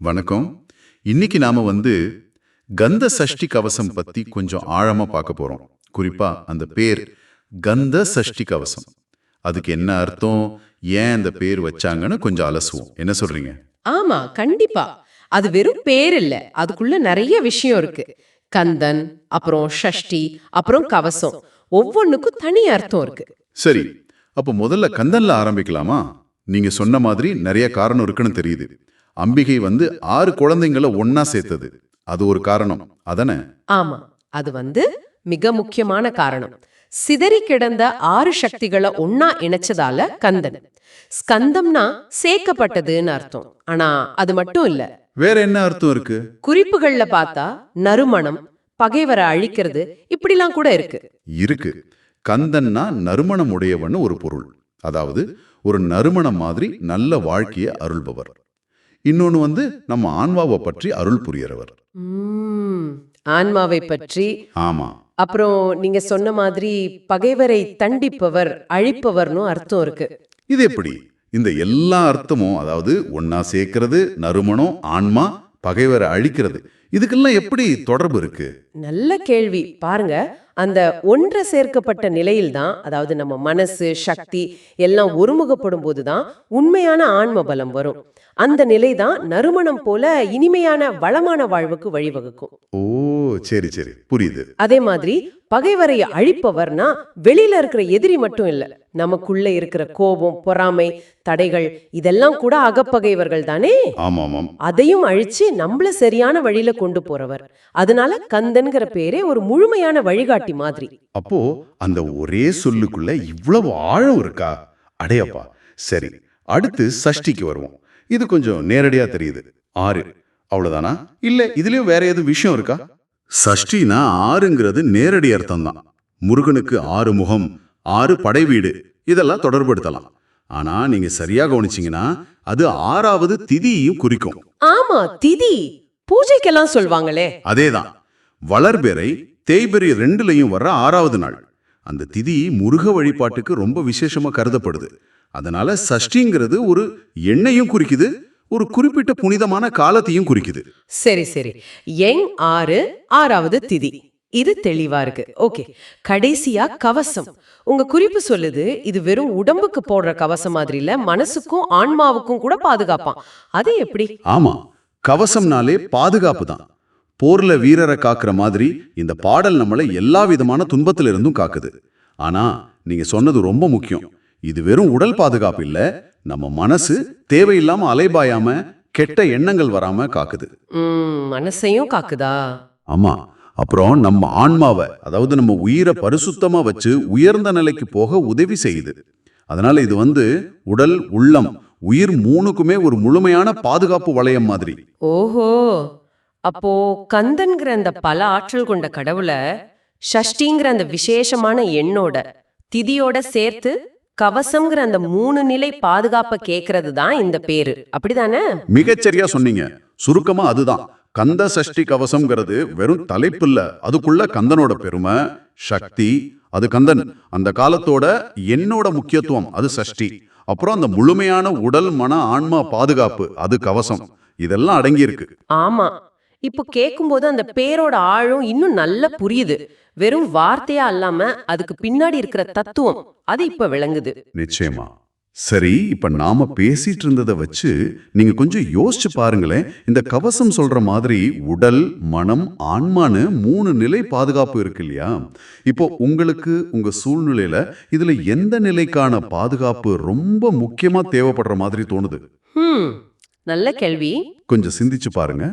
வணக்கம். இன்னைக்கு நாம வந்து கந்த சஷ்டி கவசம் பத்தி கொஞ்சம் ஆழமா பார்க்க போறோம். குறிப்பா அந்த பேர் கந்த சஷ்டி கவசம். அதுக்கு என்ன அர்த்தம்? ஏன் அந்த பேர் வச்சாங்கன்னு கொஞ்சம் அலசுவோம். என்ன சொல்றீங்க? ஆமா கண்டிப்பா. அது வெறும் பேர் இல்ல. அதுக்குள்ள நிறைய விஷயம் இருக்கு. கந்தன் அப்புறம் ஷஷ்டி அப்புறம் கவசம். ஒவ்வொன்னுக்கும் தனி அர்த்தம் இருக்கு. சரி. அப்போ முதல்ல கந்தன்ல ஆரம்பிக்கலாமா? நீங்க சொன்ன மாதிரி நிறைய காரணம் இருக்குன்னு தெரியுது. அம்பிகை வந்து ஆறு குழந்தைங்களை ஒன்னா சேர்த்தது. அது ஒரு காரணம். அதானே ஆமா அது வந்து மிக முக்கியமான காரணம். சிதறி கிடந்த ஆறு சக்திகளை ஒன்னா இணைச்சதால கந்தன். ஸ்கந்தம்னா சேர்க்கப்பட்டதுன்னு அர்த்தம். ஆனா அது மட்டும் இல்ல. வேற என்ன அர்த்தம் இருக்கு? குறிப்புகள்ல பார்த்தா நறுமணம் பகைவரை அழிக்கிறது இப்படிலாம் கூட இருக்கு. இருக்கு. கந்தன்னா நறுமணம் உடையவன்னு ஒரு பொருள். அதாவது ஒரு நறுமணம் மாதிரி நல்ல வாழ்க்கையை அருள்பவர். இன்னொன்னு வந்து நம்ம ஆன்மாவை பற்றி அருள் புரியறவர். ஆன்மாவை பற்றி. ஆமா. அப்புறம் நீங்க சொன்ன மாதிரி பகைவரை தண்டிப்பவர் அழிப்பவர்னு அர்த்தம் இருக்கு. இது எப்படி? இந்த எல்லா அர்த்தமும் அதாவது ஒன்னா சேர்க்கிறது நறுமணம் ஆன்மா பகைவரை அழிக்கிறது. இதுக்கெல்லாம் எப்படி தொடர்பு இருக்கு? நல்ல கேள்வி. பாருங்க அந்த ஒன்ற சேர்க்கப்பட்ட நிலையில்தான் அதாவது நம்ம மனசு சக்தி எல்லாம் ஒருமுகப்படும் போதுதான் உண்மையான ஆன்ம பலம் வரும். அந்த நிலைதான் நறுமணம் போல இனிமையான வளமான வாழ்வுக்கு வழிவகுக்கும். ஓ சரி சரி. புரியுது. அதே மாதிரி பகைவரை அழிப்பவர்னா வெளியில இருக்கிற எதிரி மட்டும் இல்ல. நமக்குள்ள இருக்கிற கோபம் பொறாமை தடைகள் இதெல்லாம் கூட அகப்பகைவர்கள் தானே? ஆமா ஆமாம் அதையும் அழிச்சு நம்மள சரியான வழியில கொண்டு போறவர். அதனால கந்தன்கிற பேரே ஒரு முழுமையான வழிகாட்டி மாதிரி. அப்போ அந்த ஒரே சொல்லுக்குள்ள இவ்வளவு ஆழம் இருக்கா? அடையப்பா சரி அடுத்து சஷ்டிக்கு வருவோம். இது கொஞ்சம் நேரடியா தெரியுது. ஆறு. அவ்வளவுதானா? இல்ல இதுலயும் வேற எதுவும் விஷயம் இருக்கா? சஷ்டினா ஆறுங்கிறது நேரடி அர்த்தம் தான் முருகனுக்கு ஆறு முகம் ஆறு படை வீடு இதெல்லாம் தொடர்படுத்தலாம் ஆனா நீங்க சரியா கவனிச்சீங்கன்னா அது ஆறாவது திதியையும் குறிக்கும். ஆமா திதி. பூஜைக்கெல்லாம் சொல்வாங்களே. அதேதான். வளர்பெறை தேய்பெறை ரெண்டுலயும் வர்ற ஆறாவது நாள். அந்த திதி முருக வழிபாட்டுக்கு ரொம்ப விசேஷமா கருதப்படுது. அதனால சஷ்டிங்கிறது ஒரு எண்ணையும் குறிக்குது ஒரு குறிப்பிட்ட புனிதமான காலத்தையும் குறிக்குது. சரி சரி. எங் ஆறு ஆறாவது திதி. இது தெளிவா இருக்கு. ஓகே. கடைசியா கவசம். உங்க குறிப்பு சொல்லுது இது வெறும் உடம்புக்கு போடுற கவசம் மாதிரி இல்ல மனசுக்கும் ஆன்மாவுக்கும் கூட பாதுகாப்பான் அது எப்படி? ஆமா. கவசம்னாலே பாதுகாப்பு தான். போர்ல வீரரை காக்குற மாதிரி இந்த பாடல் நம்மளை எல்லா விதமான துன்பத்துல இருந்தும் காக்குது. ஆனா நீங்க சொன்னது ரொம்ப முக்கியம். இது வெறும் உடல் பாதுகாப்பு இல்ல நம்ம மனசு தேவையில்லாம அலைபாயாம கெட்ட எண்ணங்கள் வராம காக்குது. மனசையும் காக்குதா? ஆமா. அப்புறம் நம்ம ஆன்மாவை அதாவது நம்ம உயிரை பரிசுத்தமா வச்சு உயர்ந்த நிலைக்கு போக உதவி செய்யுது. அதனால இது வந்து உடல் உள்ளம் உயிர் மூணுக்குமே ஒரு முழுமையான பாதுகாப்பு வளையம் மாதிரி. ஓஹோ. அப்போ கந்தன்கிற அந்த பல ஆற்றல் கொண்ட கடவுளை ஷஷ்டிங்கிற அந்த விசேஷமான எண்ணோட திதியோட சேர்த்து கவசம்ங்கிற அந்த மூணு நிலை பாதுகாப்ப கேக்குறது தான் இந்த பேரு. அப்படிதானே? மிகச்சரியா சொன்னீங்க. சுருக்கமா அதுதான். கந்த சஷ்டி கவசம்ங்கிறது வெறும் தலைப்பு இல்ல. அதுக்குள்ள கந்தனோட பெருமை சக்தி அது கந்தன். அந்த காலத்தோட என்னோட முக்கியத்துவம் அது சஷ்டி. அப்புறம் அந்த முழுமையான உடல் மன ஆன்மா பாதுகாப்பு அது கவசம். இதெல்லாம் அடங்கி இருக்கு ஆமா. இப்போ கேட்கும்போது அந்த பேரோட ஆழம் இன்னும் நல்லா புரியுது. வெறும் வார்த்தையா அல்லாம அதுக்கு பின்னாடி இருக்கிற தத்துவம் அது இப்ப விளங்குது. நிச்சயமா. சரி இப்ப நாம பேசிட்டு இருந்ததை வச்சு நீங்க கொஞ்சம் யோசிச்சு பாருங்களேன். இந்த கவசம் சொல்ற மாதிரி உடல் மனம் ஆன்மான்னு மூணு நிலை பாதுகாப்பு இருக்கு இல்லையா? இப்போ உங்களுக்கு உங்க சூழ்நிலையில இதுல எந்த நிலைக்கான பாதுகாப்பு ரொம்ப முக்கியமா தேவைப்படுற மாதிரி தோணுது? நல்ல கேள்வி. கொஞ்சம் சிந்திச்சு பாருங்க.